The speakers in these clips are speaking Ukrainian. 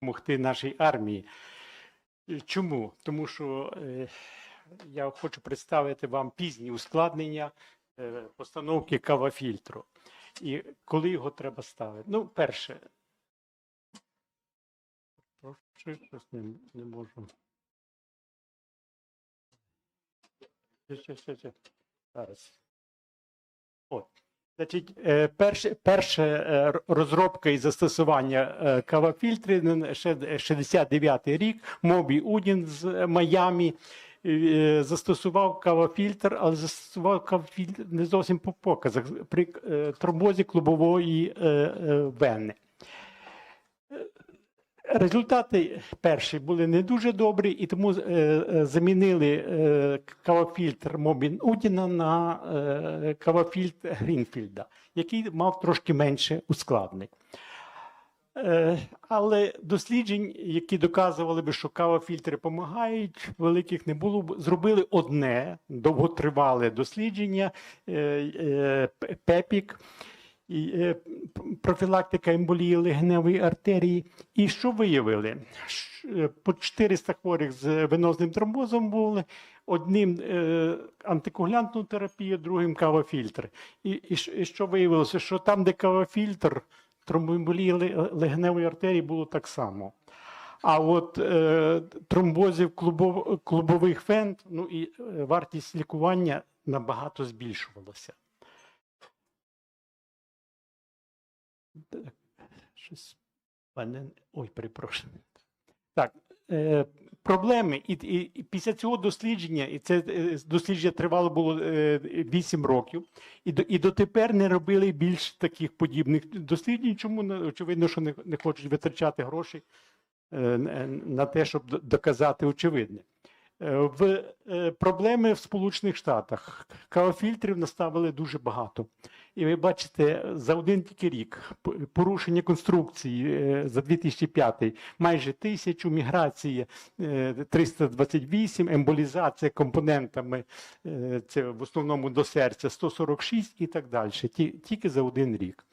допомогти нашій армії. Чому? Тому що е, я хочу представити вам пізні ускладнення е, постановки кавафільтру. І коли його треба ставити? Ну, перше. Щось не, не можу. Ще, ще, ще. Зараз. От. Значить, е, перше, перше е, розробка і застосування е, кавафільтрів ще 69-й рік. Мобі Удін з Майами застосував кавафільтр, але застосував кавафільтр не зовсім по показах при тромбозі клубової вени. Результати перші були не дуже добрі, і тому е, е, замінили е, кавафільтр Мобін Удіна на кавафільтр Грінфільда, який мав трошки менше ускладнень. Але досліджень, які доказували би, що кавафільтри допомагають, великих не було. Зробили одне довготривале дослідження ПЕПІК, профілактика емболії легеневої артерії. І що виявили? Е, По 400 хворих з венозним тромбозом були. Одним е, антикоагулянтну терапію, другим кавафільтр. І, і, що- виявилося? Що там, де кавафільтр, тромбоемболії ле- легеневої артерії було так само. А от е, тромбозів клубов, клубових вен, ну і е, вартість лікування набагато збільшувалася. Так, щось пане. Ой, перепрошую. Так, е, проблеми. І, і, і після цього дослідження, і це е, дослідження тривало було е, 8 років, і, до, і дотепер не робили більш таких подібних досліджень. Чому очевидно, що не, не хочуть витрачати гроші е, на- на те, щоб доказати очевидне. Е, В е, проблеми в Сполучених Штатах кавофільтрів наставили дуже багато. І ви бачите, за один тільки рік порушення конструкції е, за 2005 майже тисячу, міграція е, 328, емболізація компонентами, е, це в основному до серця 146 і так далі. Тільки за один рік.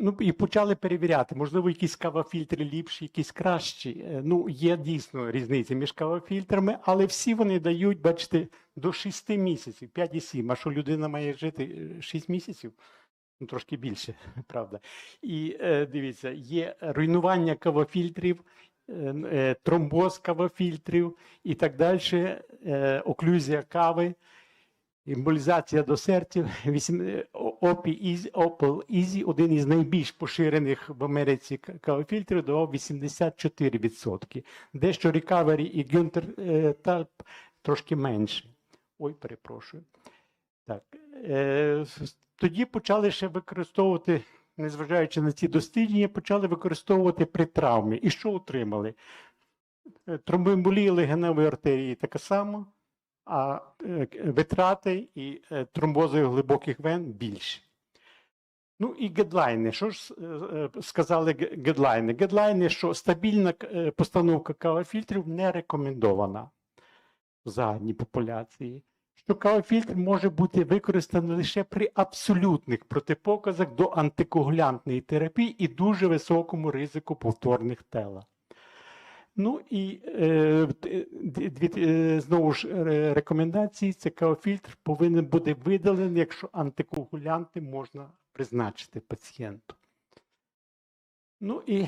Ну і почали перевіряти, можливо, якісь кавафільтри ліпші, якісь кращі. Е, Ну, є дійсно різниця між кавафільтрами, але всі вони дають, бачите, до 6 місяців, 5,7. А що людина має жити 6 місяців? Ну, трошки більше, правда. І е, дивіться, є руйнування кавафільтрів, е, е, тромбоз кавафільтрів і так далі, е, оклюзія кави. Емболізація до серця, Опел Ізі, один із найбільш поширених в Америці кавофільтрів, давав 84%. Дещо Recovery і Гюнтер е, трошки менше. Ой, перепрошую. Так. Е, тоді почали ще використовувати, незважаючи на ці дослідження, почали використовувати при травмі. І що отримали? Е, Тромбоемболія легеневої артерії така сама а е, витрати і е, тромбози глибоких вен більші. Ну і гедлайни. Що ж е, е, сказали ге- гедлайни? Гедлайни, що стабільна е, постановка кавофільтрів не рекомендована в загальній популяції. Що кавофільтр може бути використаний лише при абсолютних протипоказах до антикоагулянтної терапії і дуже високому ризику повторних тела. Ну і е, е, знову ж е, рекомендації: це кавофільтр повинен бути видалений, якщо антикоагулянти можна призначити пацієнту. Ну і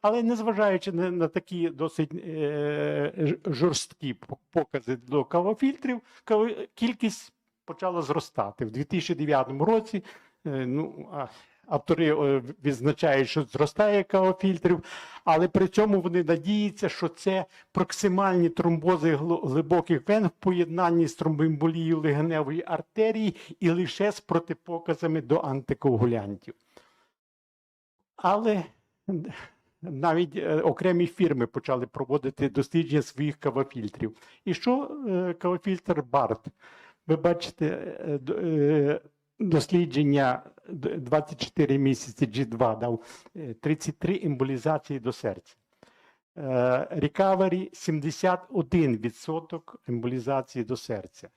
але незважаючи на, такі досить е, жорсткі покази до кавофільтрів, каво- кількість почала зростати. В 2009 році е, ну, а, автори е, відзначають, що зростає кавофільтрів, але при цьому вони надіються, що це проксимальні тромбози глибоких вен в поєднанні з тромбоемболією легеневої артерії і лише з протипоказами до антикоагулянтів. Але навіть е, окремі фірми почали проводити дослідження своїх кавофільтрів. І що е, кавофільтр Барт? Ви бачите дослідження 24 місяці G2 дав е, 33 емболізації до серця. Е, Recovery 71% емболізації до серця.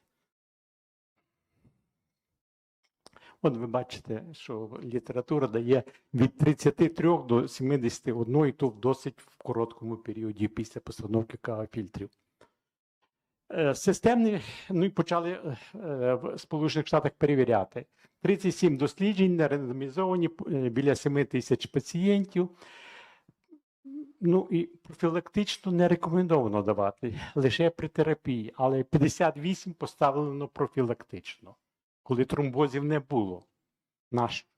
От ви бачите, що література дає від 33 до 71, і то в досить в короткому періоді після постановки кава-фільтрів. Е, Системні, ну і почали е, в Сполучених Штатах перевіряти. 37 досліджень, рандомізовані е, біля 7 тисяч пацієнтів. Ну і профілактично не рекомендовано давати лише при терапії, але 58 поставлено профілактично, коли тромбозів не було. Нащо?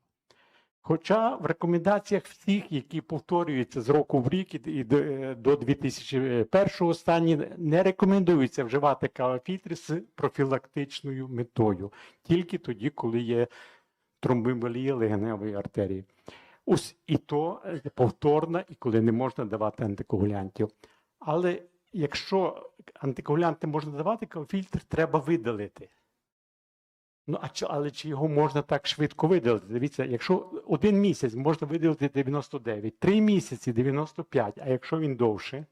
Хоча в рекомендаціях всіх, які повторюються з року в рік і до, е, до 2001 стані, не рекомендується вживати кавофільтри з профілактичною метою, тільки тоді, коли є тромбоемболія легеневої артерії. Ось і то повторно, і коли не можна давати антикоагулянтів. Але якщо антикоагулянти можна давати, кавофільтр треба видалити. Ну, а чи, але чи його можна так швидко видалити? Дивіться, якщо один місяць можна видалити 99, три місяці 95, а якщо він довше,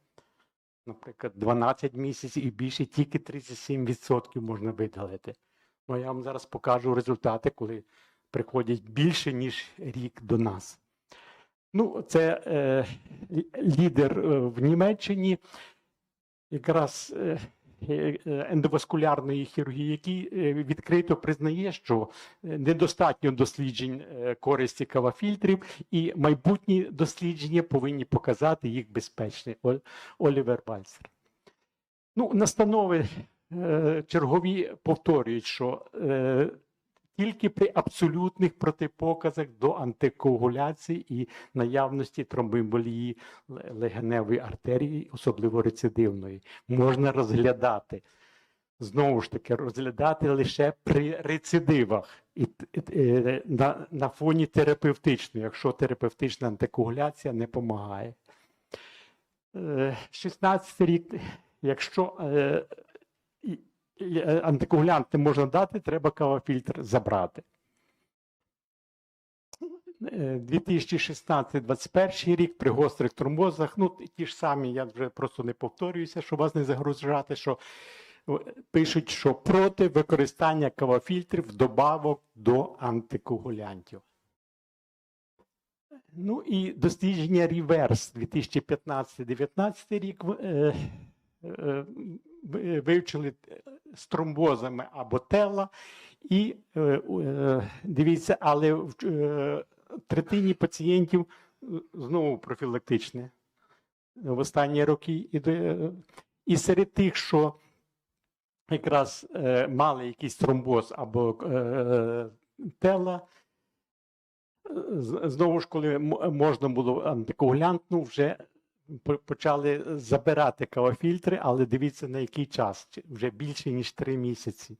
наприклад, 12 місяців і більше, тільки 37% можна видалити. Ну, я вам зараз покажу результати, коли приходять більше, ніж рік до нас. Ну, це е, лідер е, в Німеччині, якраз е, ендоваскулярної хірургії, який е, відкрито признає, що е, недостатньо досліджень е, користі кавафільтрів, і майбутні дослідження повинні показати їх безпечні. Олівер Бальцер. Ну, настанови е, чергові повторюють, що е, тільки при абсолютних протипоказах до антикоагуляції і наявності тромбоемболії легеневої артерії, особливо рецидивної, можна розглядати. Знову ж таки, розглядати лише при рецидивах і т- е, на, на фоні терапевтичної, якщо терапевтична антикоагуляція не допомагає. 16 рік, якщо е, і- і, е, антикоагулянт не можна дати, треба кавофільтр забрати. Е, 2016-2021 рік при гострих тромбозах, ну ті ж самі, я вже просто не повторююся, щоб вас не загружати, що е, пишуть, що проти використання кавофільтрів вдобавок до антикоагулянтів. Ну і дослідження Reverse 2015-19 рік е, е, вивчили е, з тромбозами або тела, і е, е, дивіться, але в е, третині пацієнтів е, знову профілактичне в останні роки. І, серед тих, що якраз е, мали якийсь тромбоз або е, тела, знову ж, коли можна було антикоагулянт, ну вже почали забирати кавофільтри, але дивіться на який час, вже більше ніж три місяці.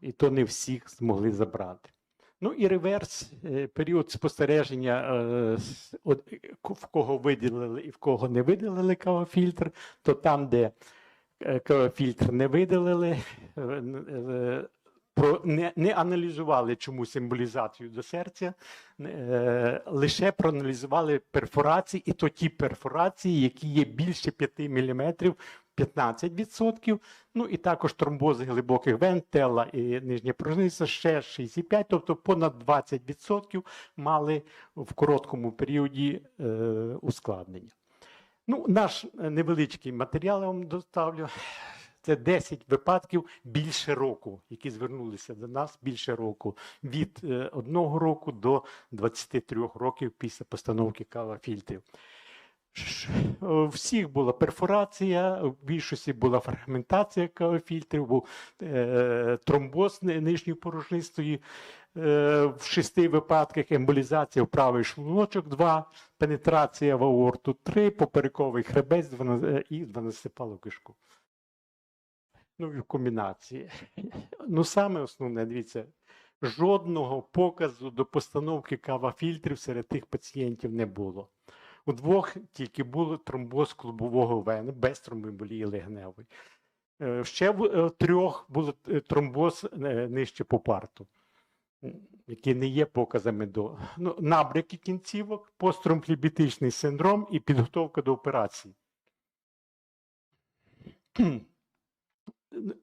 І то не всіх змогли забрати. Ну і реверс, е, період спостереження, е, е, в кого виділили і в кого не виділили кавофільтр, то там, де е, кавофільтр не е, е, про, не, не аналізували чомусь емболізацію до серця, е, лише проаналізували перфорації, і то ті перфорації, які є більше 5 мм, 15%. Ну і також тромбози глибоких вен, тела і нижня пружниця ще 6,5%, тобто понад 20% мали в короткому періоді е, ускладнення. Ну, наш е, невеличкий матеріал я вам доставлю. Це 10 випадків більше року, які звернулися до нас більше року, від е, одного року до 23 років після постановки кавофільтрів. У всіх була перфорація, у більшості була фрагментація кавофільтрів, був е, тромбоз нижньої порожнистої, е, в шести випадках емболізація в правий шлуночок 2, пенетрація в аорту 3, поперековий хребець 12, е, і 12 кишку. Ну, і комбінації. Ну, саме основне, дивіться, жодного показу до постановки кавофільтрів серед тих пацієнтів не було. У двох тільки було тромбоз клубового вени без тромбоемболії легеневої. Е, Ще в е, трьох було е, тромбоз нижче попарту, м, які не є показами до ну, набряки кінцівок, посттромфлебітичний синдром і підготовка до операції.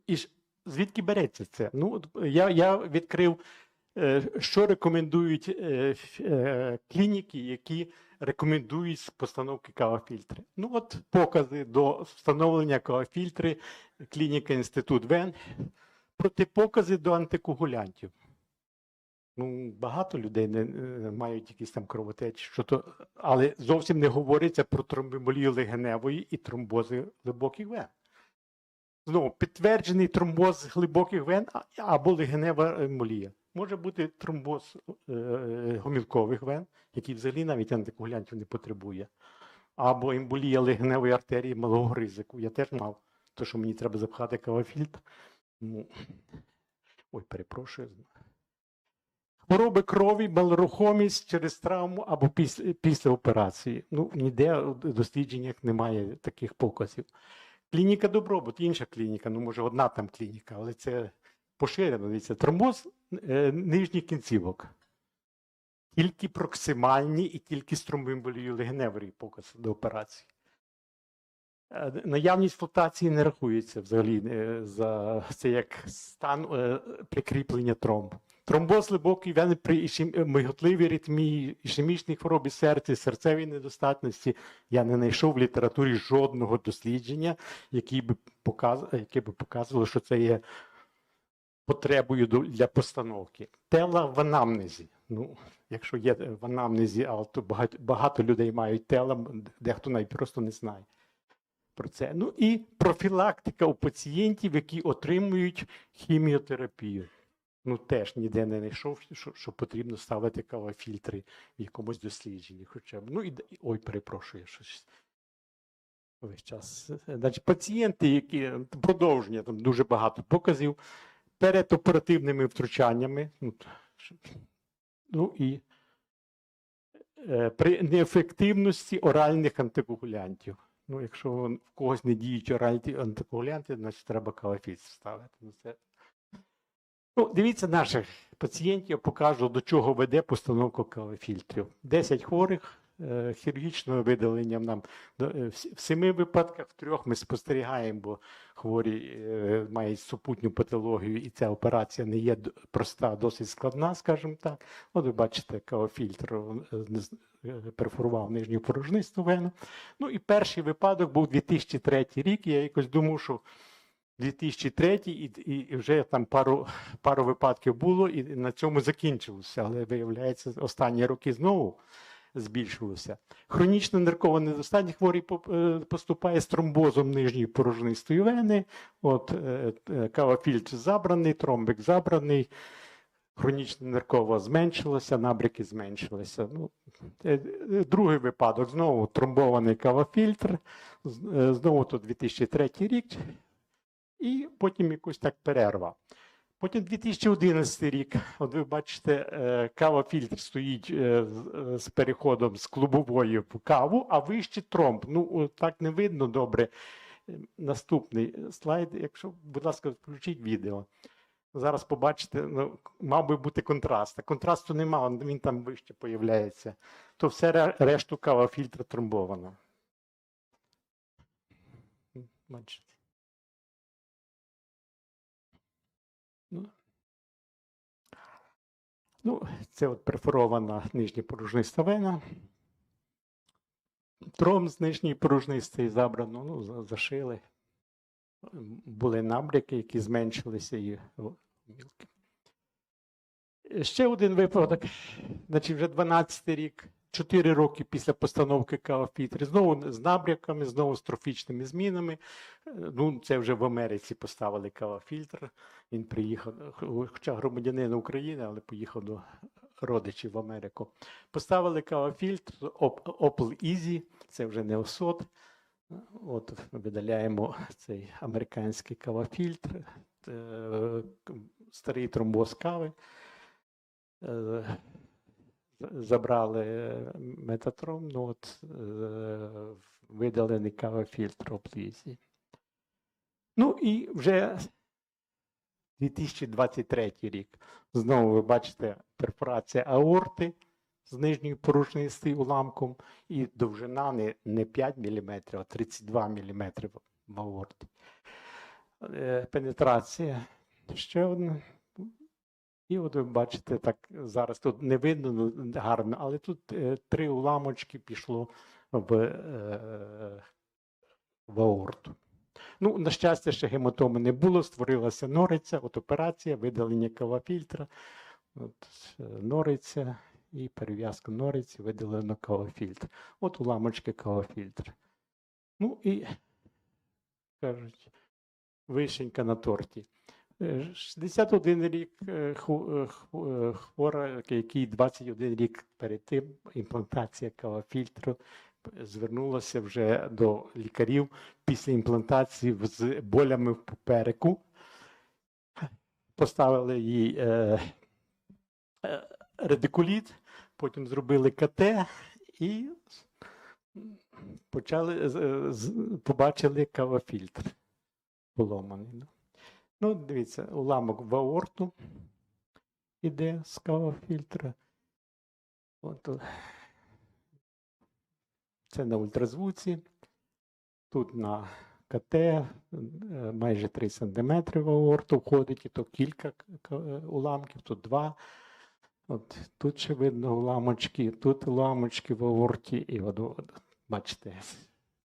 І ж звідки береться це? Ну, я, я відкрив Е, Що рекомендують е, е, клініки, які рекомендують постановки кавофільтри? Ну, от покази до встановлення кавофільтри, клініка Інститут Вен, протипокази до антикоагулянтів. Ну, багато людей не, мають якісь там кровотечі, що то, але зовсім не говориться про тромбемолію легеневої і тромбози глибоких вен. Знову підтверджений тромбоз глибоких вен або легенева емолія. Може бути тромбоз е, гомілкових вен, який взагалі навіть антикоагулянтів не потребує. Або емболія легеневої артерії малого ризику. Я теж мав, то що мені треба запхати кавафільтр. Ну, ой, перепрошую. Хвороби крові, малорухомість через травму або після, після операції. Ну, ніде в дослідженнях немає таких показів. Клініка Добробут, інша клініка, ну може одна там клініка, але це поширено. Дивіться, тромбоз е, нижніх кінцівок. Тільки проксимальні і тільки з тромбоемболією легеневої показ до операції. Е, Наявність флотації не рахується взагалі е, за це як стан е, прикріплення тромбу. Тромбоз глибокий вени при ішем- миготливій ритмії, ішемічній хворобі серця, серцевій недостатності. Я не знайшов в літературі жодного дослідження, який би яке би показувало, що це є потребою для постановки. Тела в анамнезі. Ну, якщо є в анамнезі, але то багато, багато людей мають тела, дехто навіть просто не знає про це. Ну і профілактика у пацієнтів, які отримують хіміотерапію. Ну, теж ніде не знайшов, що, що потрібно ставити кавофільтри в якомусь дослідженні. Хоча б. Ну, і, ой, перепрошую, щось. Весь час. Значить, пацієнти, які продовження, там дуже багато показів, перед оперативними втручаннями, ну, ну і е, при неефективності оральних антикоагулянтів. Ну, якщо в когось не діють оральні антикоагулянти, значить треба калафіт ставити. Ну, це... ну, дивіться наших пацієнтів, покажу, до чого веде постановка калафільтрів. 10 хворих е, хірургічного видалення нам е, в семи випадках, в трьох ми спостерігаємо, бо хворі е, мають супутню патологію, і ця операція не є проста, досить складна, скажімо так. От ви бачите, е, перфорував нижню порожнисту вену. Ну і перший випадок був 2003 рік. Я якось думав, що 2003 і, і, вже там пару, пару випадків було, і на цьому закінчилося. Але виявляється, останні роки знову збільшилося. Хронічно ниркова недостатність хворий е, поступає з тромбозом нижньої порожнистої вени. От е, е, кавафільтр забраний, тромбик забраний. Хронічна ниркова зменшилася, набряки зменшилися. Ну, другий випадок знову тромбований кавафільтр, знову то 2003 рік, і потім якось так перерва. Потім 2011 рік, от ви бачите, е, кавафільтр стоїть е, з- е, переходом з клубової в каву, а вище тромб. Ну, так не видно добре. Наступний слайд, якщо, будь ласка, включіть відео. Зараз побачите, ну, мав би бути контраст. А контрасту немає, він там вище появляється. То все решту кавафільтра тромбовано. М, Бачите. Ну, це от перфорована нижня порожниста вена. Тром з нижньої порожнистої забрано, ну, зашили. Були набряки, які зменшилися і мілки. Ще один випадок, значить вже 12 рік, 4 роки після постановки кавафітри, знову з набряками, знову з трофічними змінами. Е, Ну, це вже в Америці поставили кавафільтр. Він приїхав, хоча громадянин України, але поїхав до родичів в Америку. Поставили кавафільтр Opel Easy, це вже не осот. От видаляємо цей американський кавафільтр, е, старий тромбоз кави. Забрали е, метатром, ну от е, видалений кавафільтр оплізі. Ну і вже 2023 рік. Знову ви бачите перфорація аорти з нижньою порожнистою уламком, і довжина не, не 5 мм, а 32 мм в аорті. Е, Пенетрація. Ще одна. І от ви бачите, так зараз тут не видно ну, гарно, але тут е, три уламочки пішло в, е, в аорту. Ну, на щастя, ще гематоми не було, створилася нориця, от операція, видалення кавофільтра, от, е, нориця і перев'язка нориці, видалено кавофільтр. От уламочки кавофільтр. Ну і кажуть, вишенька на торті. Е, 61 рік е, ху- е, е, хвора, який 21 рік перед тим імплантація кавофільтру звернулася вже до лікарів після імплантації з болями в попереку. Поставили їй е, е, редикуліт, потім зробили КТ і почали, з- побачили кавофільтр поломаний. Ну. Дивіться, уламок в аорту іде з кавофільтра. От, е, це на ультразвуці. Тут на КТ е, майже 3 см в аорту входить, і то кілька е, уламків, тут два. От, тут ще видно уламочки, тут уламочки в аорті, і от, от, бачите,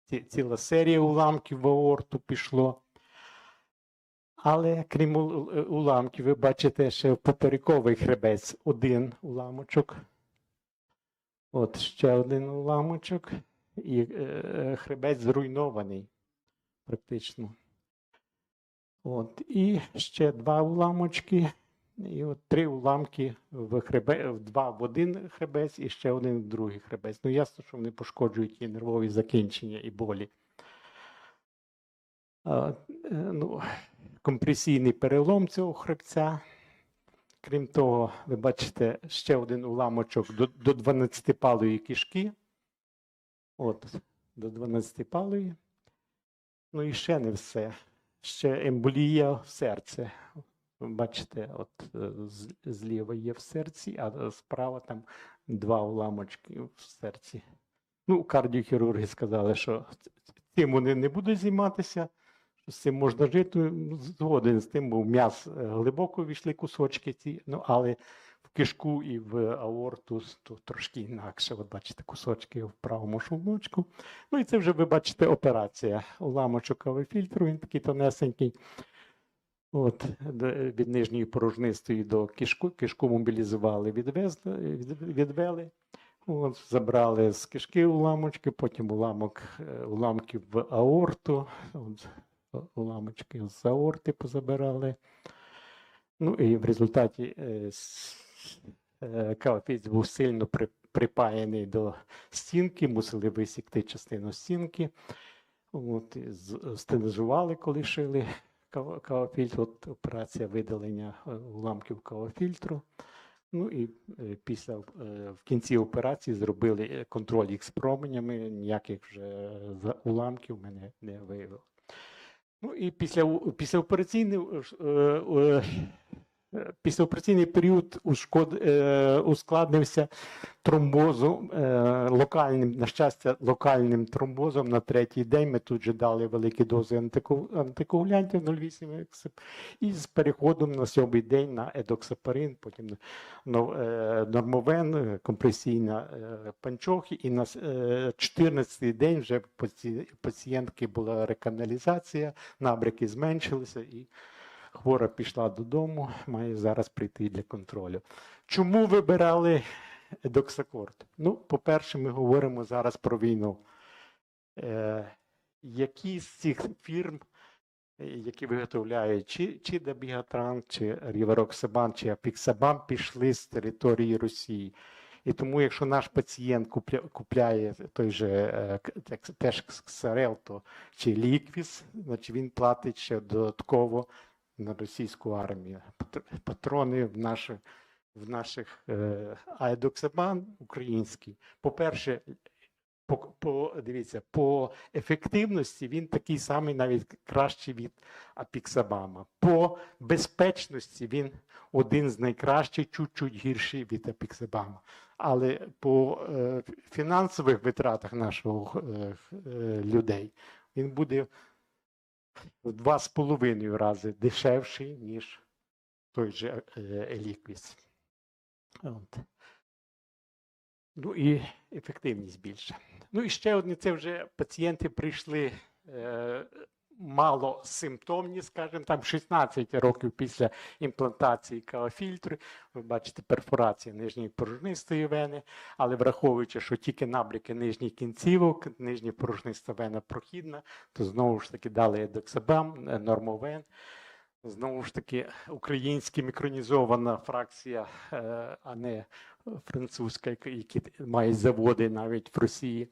ці- ціла серія уламків в аорту пішло. Але крім уламків, ви бачите ще поперековий хребець один уламочок. От ще один уламочок, і е, хребець зруйнований практично. От, і ще два уламочки, і от три уламки в хребе, два в один хребець і ще один в другий хребець. Ну, ясно, що вони пошкоджують і нервові закінчення, і болі. А, е, ну, компресійний перелом цього хребця. Крім того, ви бачите ще один уламочок до, до 12-палої кишки. От, до 12-палої. Ну і ще не все. Ще емболія в серце. Ви Бачите, от е, зліва є в серці, а справа там два уламочки в серці. Ну, кардіохірурги сказали, що цим вони не будуть займатися, що з цим можна жити. Згоден з тим, бо в м'яс е, глибоко війшли кусочки ці, ну, але в кишку і в аорту то трошки інакше. От бачите, кусочки в правому шовночку. Ну і це вже ви бачите операція. Уламочок кавофільтру, він такий тонесенький. От, від нижньої порожнистої до кишку, кишку мобілізували, відвезли, відвели. От, забрали з кишки уламочки, потім уламок, е, уламки в аорту, от, уламочки з аорти позабирали. Ну і в результаті е, е, кавапець був сильно припаяний до стінки, мусили висікти частину стінки. От, стенізували, коли шили кава- кавофільтр. От операція видалення е, уламків кавофільтру. Ну і після в кінці операції зробили контроль їх з променями, ніяких вже уламків мене не виявило. Ну і після, у- е, післяопераційний період ушкод, е, ускладнився тромбозом, е, локальним, на щастя, локальним тромбозом на третій день. Ми тут же дали великі дози антико- антикоагулянтів 0,8 і з переходом на сьомий день на едоксапарин, потім нов- е, нормовен, е, компресійна е, панчохи, і на е, 14-й день вже паці- пацієнтки була реканалізація, набряки зменшилися, і хвора пішла додому, має зараз прийти для контролю. Чому вибирали едоксакорд? Ну, по-перше, ми говоримо зараз про війну. Е, які з цих фірм, е, які виготовляють чи, чи Дабігатран, чи Рівероксабан, чи Апіксабан, пішли з території Росії. І тому, якщо наш пацієнт купля, купляє той же е, теж Ксарел, то чи Ліквіс, значить він платить ще додатково на російську армію. Патр- Патрони в наших, в наших е, а Едоксабан український. По-перше, по, по, дивіться, по ефективності він такий самий, навіть кращий від Апіксабама. По безпечності він один з найкращих, чуть-чуть гірший від Апіксабама. Але по е, фінансових витратах нашого е, е, людей він буде два з половиною рази дешевший, ніж той же Еліквіс. Ну і ефективність більша. Ну і ще одне, це вже пацієнти прийшли е, мало симптомні, скажімо, там 16 років після імплантації кавофільтру. Ви бачите перфорація нижньої порожнистої вени, але враховуючи, що тільки набряки нижніх кінцівок, нижня порожниста вена прохідна, то знову ж таки дали едоксабам, е, нормовен. Знову ж таки, українська мікронізована фракція, е, а не французька, які мають заводи навіть в Росії.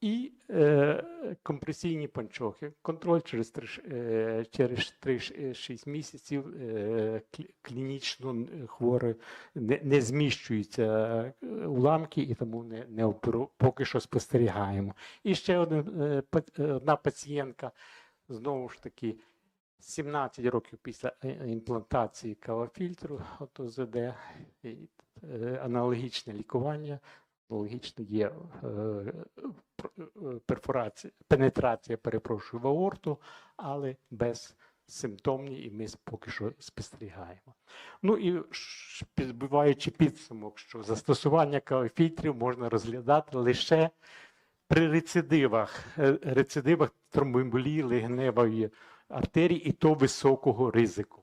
І е, компресійні панчохи. Контроль через 3, е, через 3-6 місяців е, клі- клінічно н- хворий не, не зміщуються е, уламки, і тому не, не поки що спостерігаємо. І ще один, е, е, одна пацієнтка, знову ж таки, 17 років після е, імплантації кавофільтру, от ОЗД, е, аналогічне лікування, аналогічно є е, е, перфорація, пенетрація, перепрошую, в аорту, але без симптомні, і ми поки що спостерігаємо. Ну і підбиваючи підсумок, що застосування кавофільтрів можна розглядати лише при рецидивах, е, рецидивах тромбоемболії легеневої артерії і то високого ризику.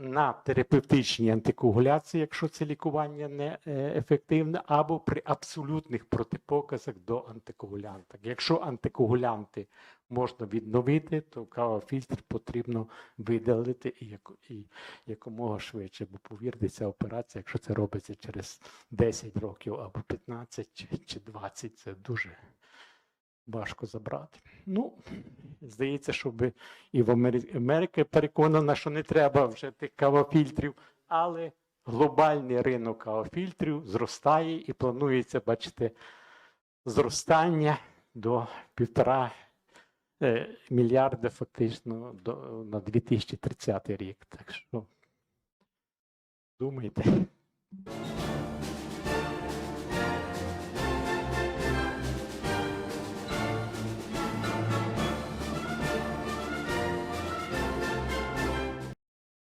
На терапевтичній антикоагуляції, якщо це лікування не е, ефективне, або при абсолютних протипоказах до антикоагулянта. Якщо антикоагулянти можна відновити, то кавофільтр потрібно видалити і, яко- і якомога швидше. Бо повірте, ця операція, якщо це робиться через 10 років або 15 чи, чи 20, це дуже важко забрати. Ну, здається, щоб і в. Америка переконана, що не треба вже тих кавофільтрів, але глобальний ринок кавофільтрів зростає і планується, бачите, зростання до півтора е, мільярда фактично до, на 2030 рік. Так що думайте.